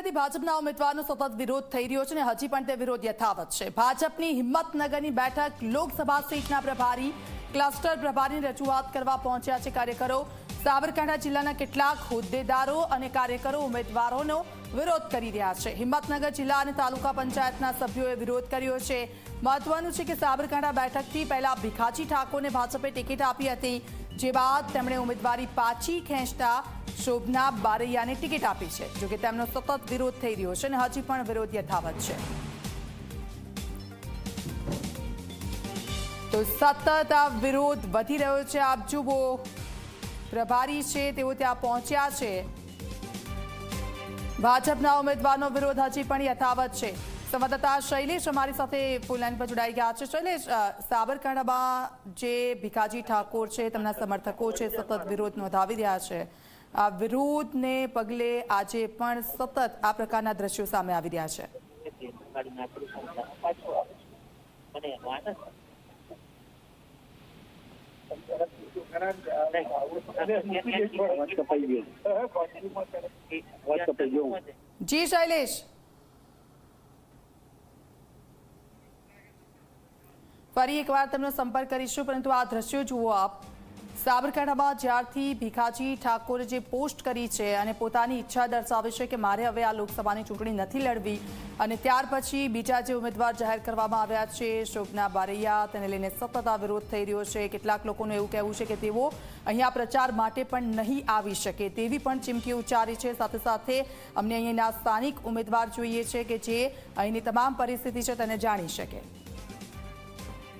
વાગ્યાથી ભાજપના ઉમેદવારનો સતત વિરોધ થઈ રહ્યો છે અને હજી પણ તે વિરોધ યથાવત છે. ભાજપની હિંમતનગરની બેઠક લોકસભા સીટના પ્રભારી, ક્લસ્ટર પ્રભારીની રજૂઆત કરવા પહોંચ્યા છે કાર્યકરો. સાબરકાંઠા જિલ્લાના કેટલાક હોદ્દેદારો અને કાર્યકરો ઉમેદવારોનો વિરોધ કરી રહ્યા છે. હિંમતનગર જિલ્લા અને તાલુકા પંચાયતના સભ્યોએ વિરોધ કર્યો છે. મહત્વનું છે કે સાબરકાંઠા બેઠકથી પહેલા ભીખાજી ઠાકોરને ભાજપે ટિકિટ આપી હતી, જે બાદ તેમણે ઉમેદવારી પાછી ખેંચતા શોભના બારૈયાને ટિકિટ આપી છે જોકે તેમનો સતત વિરોધ થઈ રહ્યો છે અને હજી પણ વિરોધ યથાવત છે. તો સતત આ વિરોધ વધી રહ્યો છે, આપ જુઓ. પ્રભારી છે, તેઓ ત્યાં પહોંચ્યા છે. ભાજપના ઉમેદવારનો વિરોધ હજી પણ યથાવત છે. સંવાદદાતા શૈલેષ અમારી સાથે ફૂલ લાઈન પર જોડાઈ ગયા છે. શૈલેષ સાબરકાંઠામાં જે ભીખાજી ઠાકોર છે, તેમના સમર્થકો છે, સતત વિરોધ નોંધાવી રહ્યા છે. આ વિરોધને પગલે આજે પણ સતત આ પ્રકારના દ્રશ્યો સામે આવી રહ્યા છે. જી શૈલેષ. ફરી એકવાર તેમનો સંપર્ક કરીશું, પરંતુ આ દ્રશ્યો જુઓ આપ. સાબરકાંઠામાં જ્યારથી ભીખાજી ઠાકોરે જે પોસ્ટ કરી છે અને પોતાની ઈચ્છા દર્શાવી છે કે મારે હવે આ લોકસભાની ચૂંટણી નથી લડવી અને ત્યાર પછી બીજા જે ઉમેદવાર જાહેર કરવામાં આવ્યા છે, શોભના બારૈયા, તેને લઈને સતત વિરોધ થઈ રહ્યો છે. કેટલાક લોકોનું એવું કહેવું છે કે તેઓ અહીંયા પ્રચાર માટે પણ નહીં આવી શકે તેવી પણ ચીમકી ઉચ્ચારી છે. સાથે સાથે અમને અહીંના સ્થાનિક ઉમેદવાર જોઈએ છે કે જે અહીંની તમામ પરિસ્થિતિ છે તેને જાણી શકે.